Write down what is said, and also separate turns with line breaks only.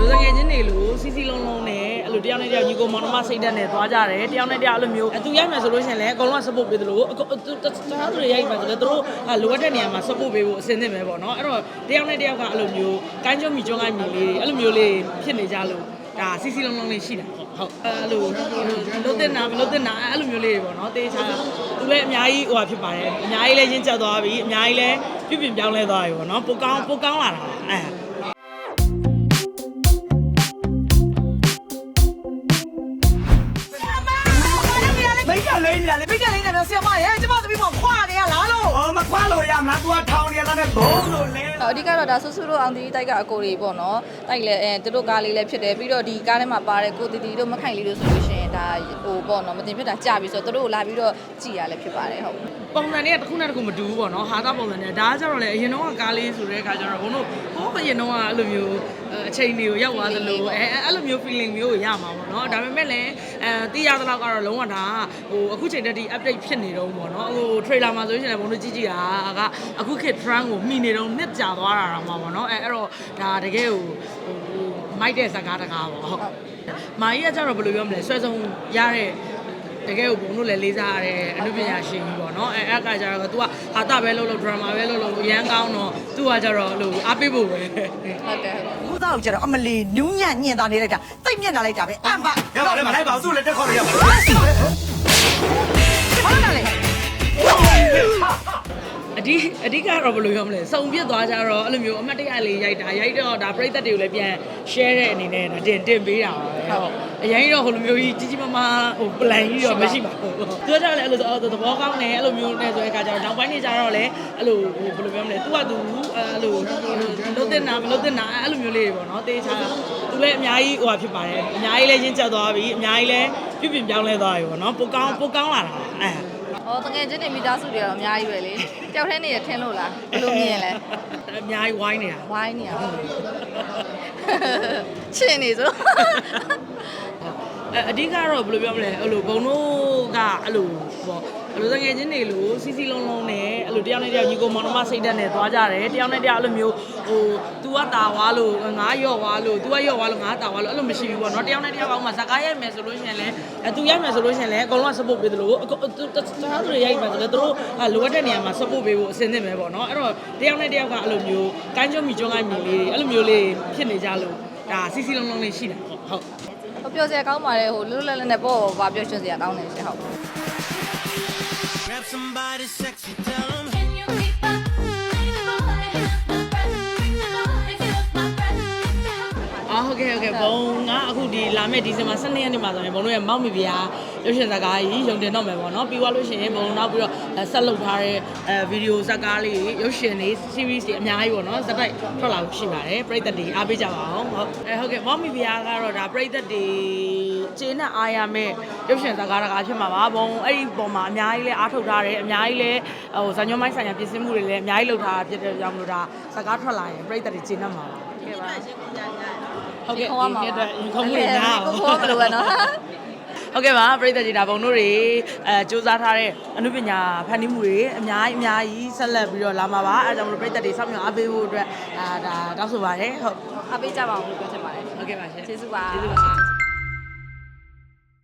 လူငယ်ချင်းတွေလို့စီစီလုံးလုံးနဲ့အဲ့လိုတယောက်နဲ့တယောက်ညီကိုမောင်နှမစိတ်ဓာတ်နဲ့သွားကြတယ်တယောက်နဲ့တယောက်အဲ့လိုမျိုးအသူရိုက်မယ်ဆိုလို့ရှိရင်လည်းအကုန်လုံးက support ပေးသလိုအကုန်တခြားသူတွေရိုက်မယ်ဆိုလည်းသူတို့လိုအပ်တဲ့နေရာမှာ support ပေးဖို့အဆင်သင့်ပဲပေါ့နော်အဲ့တော့တယောက်နဲ့တယောက်ကအဲ့လိုမျိုးကိုင်းကျွမ်းမိကျွမ်းကိုင်းမိလေးတွေအဲ့လိုမျိုးလေးဖြစ်နေကြလို့ဒါစီစီလုံးလုံးလေးရှိတာပေါ့ဟုတ်အဲ့လိုလုံးတင်နာမလုံးတင်နာအဲ့လိုမျိုးလေးတွေပေါ့နော်တေးချာသူလည်းအများကြီးဟိုဟာဖြစ်ပါတယ်အများကြီးလည်းရင်းချက်သွားပြီအများကြီးလည်းပြပြပြောင်းလဲသွားပြီပေါ့နော်ပိုကောင်းပိုကောင်းလာတာအဲ
နေတာလေ
မိတ်ကလေးနဲ့ပြောဆရာမရဲ့ကျမသမီးမခွာနေရလားလို့
အော်မခွာလို့ရမလား तू ထောင်နေရတာနဲ့ဘုံလို့လဲ
အဓိကတော့ဒါဆူဆူတို့အောင်တီတိုက်ကအကိုတွေပေါ့နော်တိုက်လဲအဲသူတို့ကားလေးလည်းဖြစ်တယ်ပြီးတော့ဒီကားထဲမှာပါတဲ့ကိုတီတီတို့မခိုင်လေးတို့ဆိုလို့ရှိရင် ဒါဟိုပေါ့နော်မတင်ဖြစ်တာကြာပြီဆိုတော့သူတို့ကိုလာပြီးတော့ကြည်ရလည်းဖြစ်ပါတယ်ဟုတ်
ပုံစံတွေကတစ်ခုနဲ့တစ်ခုမတူဘူးပေါ့နော်ဟာတာပုံစံတွေကဒါကကြတော့လေအရင်တော့ကကားလေးဆိုတဲ့အခါကျတော့ဘုံတို့ဟိုအရင်တော့ကအဲ့လိုမျိုးအချိန်တွေကိုရောက်သွားသလိုအဲအဲ့လိုမျိုး feeling မျိုးကိုရမှာပေါ့နော်ဒါပေမဲ့လည်းအဲသိရသလောက်ကတော့လုံးဝဒါဟိုအခုချိန်တည်းဒီ update ဖြစ်နေတော့ပေါ့နော်ဟို trailer မှာဆိုရင်လည်းဘုံတို့ကြည့်ကြည့်တာကအခုခေတ် trend ကိုမိနေတော့နှစ်ကြာသွားတာတော့မှာပေါ့နော်အဲအဲ့တော့ဒါတကယ်ကိုဟိုမိုက်တဲ့ဇာကားတကားပေါ့ဟုတ် မာကြီးကကြတော့ဘယ်လိုပြောမလဲဆွဲဆုံးရတဲ့တကယ်ကိုဘုံတို့လည်းလေးစားရတဲ့အနုပညာရှင်ကြီးပေါ့နော်အဲအဲ့ကကြတော့ तू ကဟာတာပဲလုပ်လို့ drama ပဲလုပ်လို့ရန်ကောင်းတော့ तू ကကြတော့အဲ့လိုအားပေးဖို့ပဲ
ဟုတ်တယ်ဟုတ်တယ်
ခုသားကိုကျတော့အမလီနူးညံ့ညင်သားနေလိုက်တာတိတ်မျက်နှာလိုက်တာပဲအမ်ပါ
ရပါလေမလိုက်ပါဘူးသူ့လည်းတက်ခေါ်လို့ရပါ
ဟုတ်တယ်လေ
အဓိအဓိကတော့ဘယ်လိုပြောမလဲစုံပြစ်သွားကြတော့အဲ့လိုမျိုးအမှတ်တရလေးရိုက်တာရိုက်တော့ဒါပြိသက်တွေကိုလည်းပြန် share တဲ့အနေနဲ့ဒါတင်တင်ပေးတာပါပဲဟုတ်အရင်တော့ဟိုလိုမျိုးကြီးကြီးကြီးမားမားဟို plan ကြီးတော့မရှိပါဘူးသူကကြတော့လည်းအဲ့လိုသဘောကောင်းတယ်အဲ့လိုမျိုးနဲ့ဆိုတဲ့အခါကျတော့နောက်ပိုင်းနေကြတော့လည်းအဲ့လိုဟိုဘယ်လိုပြောမလဲ तू က तू အဲ့လိုလုံးတင်နာမလုံးတင်နာအဲ့လိုမျိုးလေးတွေပေါ့နော်တေးချာသူလည်းအများကြီးဟိုဟာဖြစ်ပါတယ်အများကြီးလည်းရင်းချက်သွားပြီအများကြီးလည်းပြပြပြောင်းလဲသွားပြီပေါ့နော်ပိုကောင်းပိုကောင်းလာတာအဲ။
အော်တကယ်ချင်းနေမိသားစုတွေကတော့အများကြီးပဲလေ။ကြောက်ထဲနေရထင်းလို့လားဘယ်လိုမြင်လဲ
အများကြီးဝိုင်းနေတာ။
ဝိုင်းနေရဟုတ်။ချင်းနေဆို
အဲအဓိကတော့ဘယ်လိုပြောမလဲအဲ့လိုဘုံတို့ကအဲ့လိုပေါ့အဲ့လိုတငယ်ချင်းတွေလို့စီစီလုံးလုံးနဲ့အဲ့လိုတယောက်နဲ့တယောက်ညီကိုမောင်နှမစိတ်ဓာတ်နဲ့သွားကြတယ်တယောက်နဲ့တယောက်အဲ့လိုမျိုးဟို तू ကတာဝါလို့ငါရော့ဝါလို့ तू ကရော့ဝါလို့ငါတာဝါလို့အဲ့လိုမရှိဘူးပေါ့နော်တယောက်နဲ့တယောက်အောင်မှာဇာကားရိုက်မယ်ဆိုလို့ရှိရင်လည်းအဲ तू ရိုက်မယ်ဆိုလို့ရှိရင်လည်းအကုန်လုံးက support ပေးသလိုအကုန်တခြားသူတွေရိုက်မယ်ဆိုလည်းသူတို့လိုအပ်တဲ့နေရာမှာ support ပေးဖို့အဆင်သင့်ပဲပေါ့နော်အဲ့တော့တယောက်နဲ့တယောက်ကအဲ့လိုမျိုးကိုင်းကျွမ်းမိကျွမ်းကိုင်းမိလေးတွေအဲ့လိုမျိုးလေးဖြစ်နေကြလို့ဒါစီစီလုံးလုံးလေးရှိတာပေါ့ဟုတ်
။ဟိုပြောစရာကောင်းပါလေဟိုလွတ်လွတ်လပ်လပ်နဲ့ပေါ့ဘာပြောရှင်စရာကောင်းနေရှင်ဟုတ်
Grab somebody sexy, tell them.
ကဲ့ဟုတ်ကဲ့ဘုံကအခုဒီလာမယ့်ဒီဇင်ဘာ12ရက်နေ့မှာဆိုရင်ဘုံတို့ရဲ့မောက်မီပြာ ရုပ်ရှင်ဇာတ်ကားကြီးရုံတင်တော့မယ်ပေါ့နော်ပြီးသွားလို့ရှိရင်ဘုံနောက်ပြီးတော့ဆက်လုပ်ထားတဲ့အဲဗီဒီယိုဇာတ်ကားလေးရုပ်ရှင်လေး series တွေအများကြီးပေါ့နော်ဇက်တိုက်ထွက်လာလို့ရှိပါတယ်ပရိသတ်တွေအားပေးကြပါအောင်ဟုတ်အဲဟုတ်ကဲ့မောက်မီပြာကတော့ဒါပရိသတ်တွေကျေနပ်အားရမဲ့ရုပ်ရှင်ဇာတ်ကားတကားဖြစ်မှာပါဘုံအဲ့ဒီပုံမှာအများကြီးလဲအားထုတ်ထားတယ်အများကြီးလဲဟိုဇာညွှန်းမိုင်းဆိုင်ရာပြင်ဆင်မှုတွေလည်းအများကြီးလုပ်ထားတာဖြစ်တဲ့ကြောင့်မလို့ဒါဇာတ်ကားထွက်လာရင်ပရိသတ်တွေကျေနပ်မှာပါ။
ကဲပါ။
ဟုတ်ကဲ့
ခေါ်ရမှာ
ဒီအတွက်ရင်ခုန်မှုတွေများ
ကိုခေါ်ဘယ်လိုပဲနော်
ဟုတ်ကဲ့ပါပရိသတ်ကြီးဒါဘုံတို့တွေအဲစူးစမ်းထားတဲ့အနုပညာဖန်တီးမှုတွေအများကြီးအများကြီးဆက်လက်ပြီးတော့လာမှာပါအဲဒါကြောင့်မလို့ပရိသတ်တွေစောင့်မျှော်အားပေးဖို့အတွက်အာဒါတောင်းဆိုပါတယ်ဟုတ်။
အားပေးကြပါအောင်လို့ပြောချင်ပါတယ်
ဟုတ်ကဲ့ပါရှင်။
ကျေးဇူးပါ
ကျေးဇူးပါရှင်